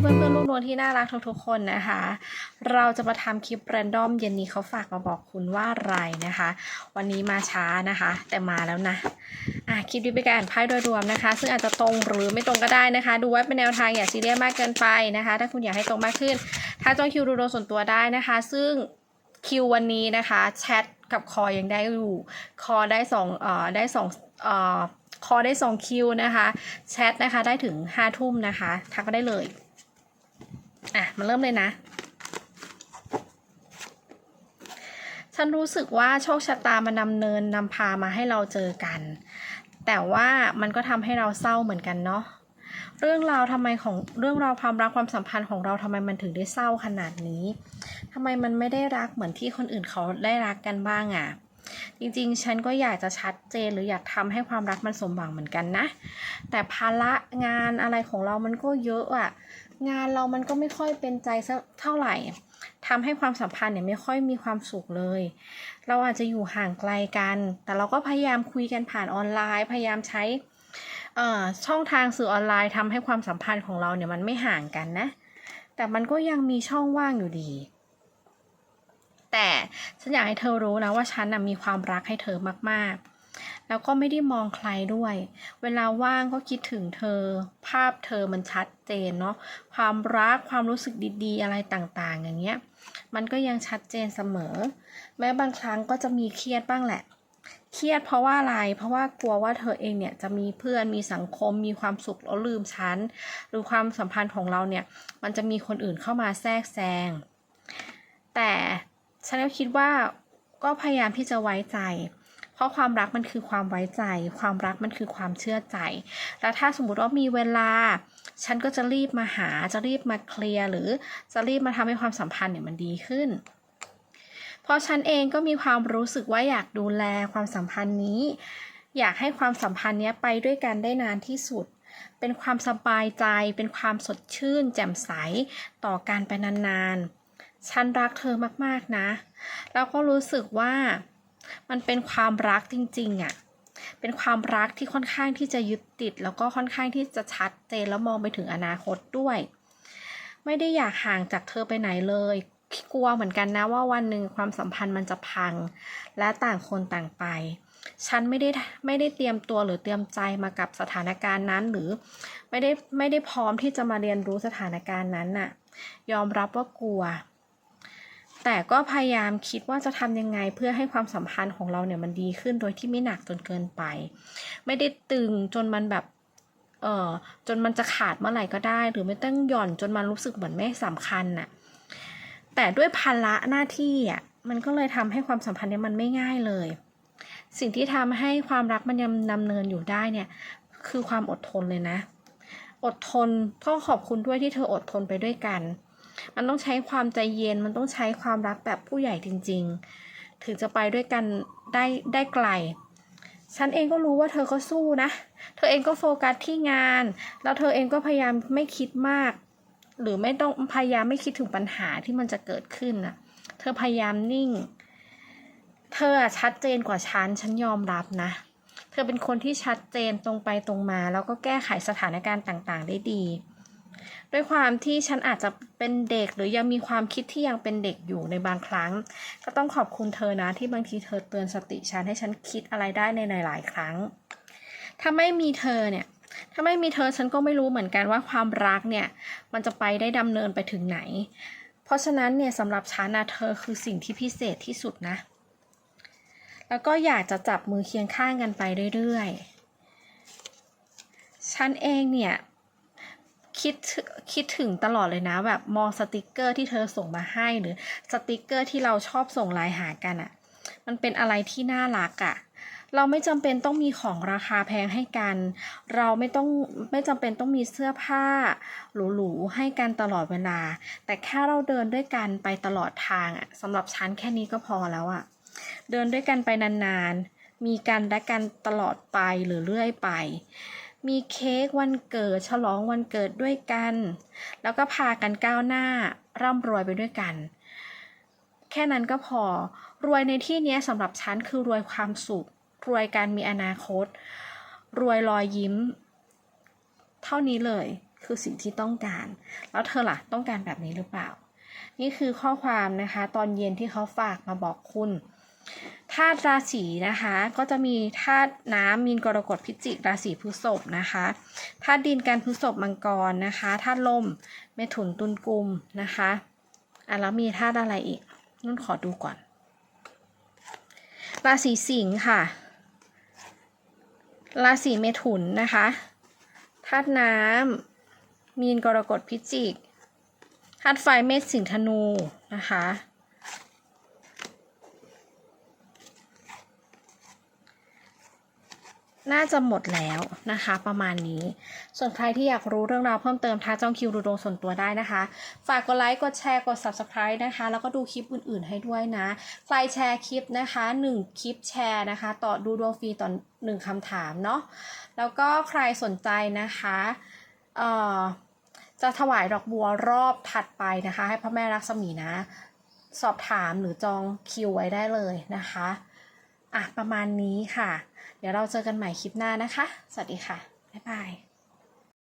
เพื่อนๆลูกนวลที่น่ารักทุกๆคนนะคะ เราจะมาทำคลิปแรนดอมเย็นนี้เขาฝากมาบอกคุณว่าอะไรนะคะ วันนี้มาช้านะคะ แต่มาแล้วนะอะคลิปนี้เป็นการอ่านไพ่โดยรวมนะคะ ซึ่งอาจจะตรงหรือไม่ตรงก็ได้นะคะ ดูไว้เป็นแนวทางอย่าซีเรียสมากเกินไปนะคะ ถ้าคุณอยากให้ตรงมากขึ้น ถ้าจองคิวดูโดยส่วนตัวได้นะคะ ซึ่งคิววันนี้นะคะแชทกับคอยังได้อยู่คอได้สองเอ่อได้สองเอ่อคอได้สองคิวนะคะ แชทนะคะได้ถึงห้าทุ่มนะคะ ทักมาได้เลย อะมาเริ่มเลยนะ ฉันรู้สึกว่าโชคชะตามันนำเนินนำพามาให้เราเจอกัน แต่ว่ามันก็ทำให้เราเศร้าเหมือนกันเนาะเรื่องราวทำไมของเรื่องราวความรักความสัมพันธ์ของเราทำไมมันถึงได้เศร้าขนาดนี้ทำไมมันไม่ได้รักเหมือนที่คนอื่นเขาได้รักกันบ้างอะ่ะ จริงๆ ฉันก็อยากจะชัดเจนหรืออยากทำให้ความรักมันสมหวังเหมือนกันนะ แต่ภาระงานอะไรของเรามันก็เยอะอะ่ะ งานเรามันก็ไม่ค่อยเป็นใจสักเท่าไหร่ทำให้ความสัมพันธ์เนี่ยไม่ค่อยมีความสุขเลย เราอาจจะอยู่ห่างไกลกัน แต่เราก็พยายามคุยกันผ่านออนไลน์ พยายามใช้ช่องทางสื่อออนไลน์ทำให้ความสัมพันธ์ของเราเนี่ยมันไม่ห่างกันนะ แต่มันก็ยังมีช่องว่างอยู่ดี แต่ฉันอยากให้เธอรู้นะว่าฉันนะมีความรักให้เธอมากๆ แล้วก็ไม่ได้มองใครด้วย เวลาว่างก็คิดถึงเธอ ภาพเธอมันชัดเจนเนาะ ความรัก ความรู้สึกดีๆ อะไรต่างๆ อย่างเงี้ย มันก็ยังชัดเจนเสมอ แม้บางครั้งก็จะมีเครียดบ้างแหละ เครียดเพราะว่าอะไร เพราะว่ากลัวว่าเธอเองเนี่ยจะมีเพื่อน มีสังคม มีความสุขแล้วลืมฉัน หรือความสัมพันธ์ของเราเนี่ย มันจะมีคนอื่นเข้ามาแทรกแซง แต่ฉันก็คิดว่าก็พยายามที่จะไว้ใจ ราะความรักมันคือความไว้ใจ ความรักมันคือความเชื่อใจ แล้วถ้าสมมุติว่ามีเวลา ฉันก็จะรีบมาหา จะรีบมาเคลียร์หรือจะรีบมาทำให้ความสัมพันธ์เนี่ยมันดีขึ้น เพราะฉันเองก็มีความรู้สึกว่าอยากดูแลความสัมพันธ์นี้ อยากให้ความสัมพันธ์เนี้ยไปด้วยกันได้นานที่สุด เป็นความสบายใจ เป็นความสดชื่น แจ่มใสต่อการไปนานๆ ฉันรักเธอมากๆนะ แล้วก็รู้สึกว่า มันเป็นความรักจริงๆอะ่ะเป็นความรักที่ค่อนข้างที่จะยึดติด แล้วก็ค่อนข้างที่จะชัดเจนแล้วมองไปถึงอนาคตด้วย ไม่ได้อยากห่างจากเธอไปไหนเลยกลัวเหมือนกันนะว่าวันหนึ่งความสัมพันธ์มันจะพัง และต่างคนต่างไป ฉันไม่ได้ไม่ได้เตรียมตัวหรือเตรียมใจมากับสถานการณ์นั้น หรือไม่ได้ไม่ได้พร้อมที่จะมาเรียนรู้สถานการณ์นั้นน่ะ ยอมรับว่ากลัว แต่ก็พยายามคิดว่าจะทำยังไงเพื่อให้ความสัมพันธ์ของเราเนี่ยมันดีขึ้นโดยที่ไม่หนักจนเกินไป ไม่ได้ตึงจนมันแบบเออจนมันจะขาดเมื่อไหร่ก็ได้ หรือไม่ต้องหย่อนจนมันรู้สึกเหมือนไม่สำคัญน่ะแต่ด้วยภาระหน้าที่อะมันก็เลยทำให้ความสัมพันธ์เนี่ยมันไม่ง่ายเลย สิ่งที่ทำให้ความรักมันยังดำเนินอยู่ได้เนี่ยคือความอดทนเลยนะ อดทนก็ขอบคุณด้วยที่เธออดทนไปด้วยกัน มันต้องใช้ความใจเย็น มันต้องใช้ความรักแบบผู้ใหญ่จริง ๆ ถึงจะไปด้วยกันได้ได้ไกล ฉันเองก็รู้ว่าเธอก็สู้นะ เธอเองก็โฟกัสที่งาน แล้วเธอเองก็พยายามไม่คิดมาก หรือไม่ต้องพยายามไม่คิดถึงปัญหาที่มันจะเกิดขึ้นน่ะเธอพยายามนิ่ง เธอชัดเจนกว่าฉัน ฉันยอมรับนะ เธอเป็นคนที่ชัดเจนตรงไปตรงมา แล้วก็แก้ไขสถานการณ์ต่างๆ ได้ดี ด้วยความที่ฉันอาจจะเป็นเด็กหรือยังมีความคิดที่ยังเป็นเด็กอยู่ในบางครั้ง ก็ต้องขอบคุณเธอนะที่บางทีเธอเตือนสติฉันให้ฉันคิดอะไรได้ในหลาย ๆ ครั้ง ถ้าไม่มีเธอเนี่ย ถ้าไม่มีเธอฉันก็ไม่รู้เหมือนกันว่าความรักเนี่ย มันจะไปได้ดำเนินไปถึงไหน เพราะฉะนั้นเนี่ยสำหรับฉันนะเธอคือสิ่งที่พิเศษที่สุดนะ แล้วก็อยากจะจับมือเคียงข้างกันไปเรื่อยๆฉันเองเนี่ย คิดถึคิดถึงตลอดเลยนะ แบบมองสติกเกอร์ที่เธอส่งมาให้หรือสติกเกอร์ที่เราชอบส่งไลน์หากันอะ่ะ มันเป็นอะไรที่น่ารักอะ่ะเราไม่จำเป็นต้องมีของราคาแพงให้กัน เราไม่ต้องไม่จำเป็นต้องมีเสื้อผ้าหรูๆให้กันตลอดเวลา แต่แค่เราเดินด้วยกันไปตลอดทางอะ่ะสำหรับฉันแค่นี้ก็พอแล้วอะเดินด้วยกันไปนานๆ มีกันและกันตลอดไปหรือเรื่อยไป มีเค้กวันเกิดฉลองวันเกิดด้วยกัน แล้วก็พากันก้าวหน้าร่ำรวยไปด้วยกัน แค่นั้นก็พอ รวยในที่นี้สำหรับฉันคือรวยความสุข รวยการมีอนาคต รวยรอยยิ้ม เท่านี้เลยคือสิ่งที่ต้องการ แล้วเธอล่ะต้องการแบบนี้หรือเปล่า นี่คือข้อความนะคะ ตอนเย็นที่เขาฝากมาบอกคุณ ธาตุราศีนะคะก็จะมีธาตุน้ำมีนกรกฎพิจิกราศีพฤษภนะคะธาตุดินการพฤษภมังกรนะคะธาตุลมเมถุนตุลกุมนะคะอะแล้วมีธาตุอะไรอีกนุ่นขอดูก่อน ราศีสิงห์ค่ะ ราศีเมถุนนะคะธาตุน้ำมีนกรกฎพิจิกธาตุไฟเมษสิงห์ธนูนะคะ น่าจะหมดแล้วนะคะ ประมาณนี้ ส่วนใครที่อยากรู้เรื่องราวเพิ่มเติมท้าจองคิวดูดวงส่วนตัวได้นะคะ ฝากกดไลค์ กดแชร์ กด subscribe นะคะ แล้วก็ดูคลิปอื่นๆให้ด้วยนะ ใครแชร์คลิปนะคะ 1 คลิปแชร์นะคะ ต่อดูดวงฟรีต่อ1คำถามเนาะ แล้วก็ใครสนใจนะคะเอ่อจะถวายดอกบัวรอบถัดไปนะคะ ให้พระแม่รักษมีนะ สอบถามหรือจองคิวไว้ได้เลยนะคะ อะประมาณนี้ค่ะ เดี๋ยวเราเจอกันใหม่คลิปหน้านะคะ สวัสดีค่ะ บ๊ายบาย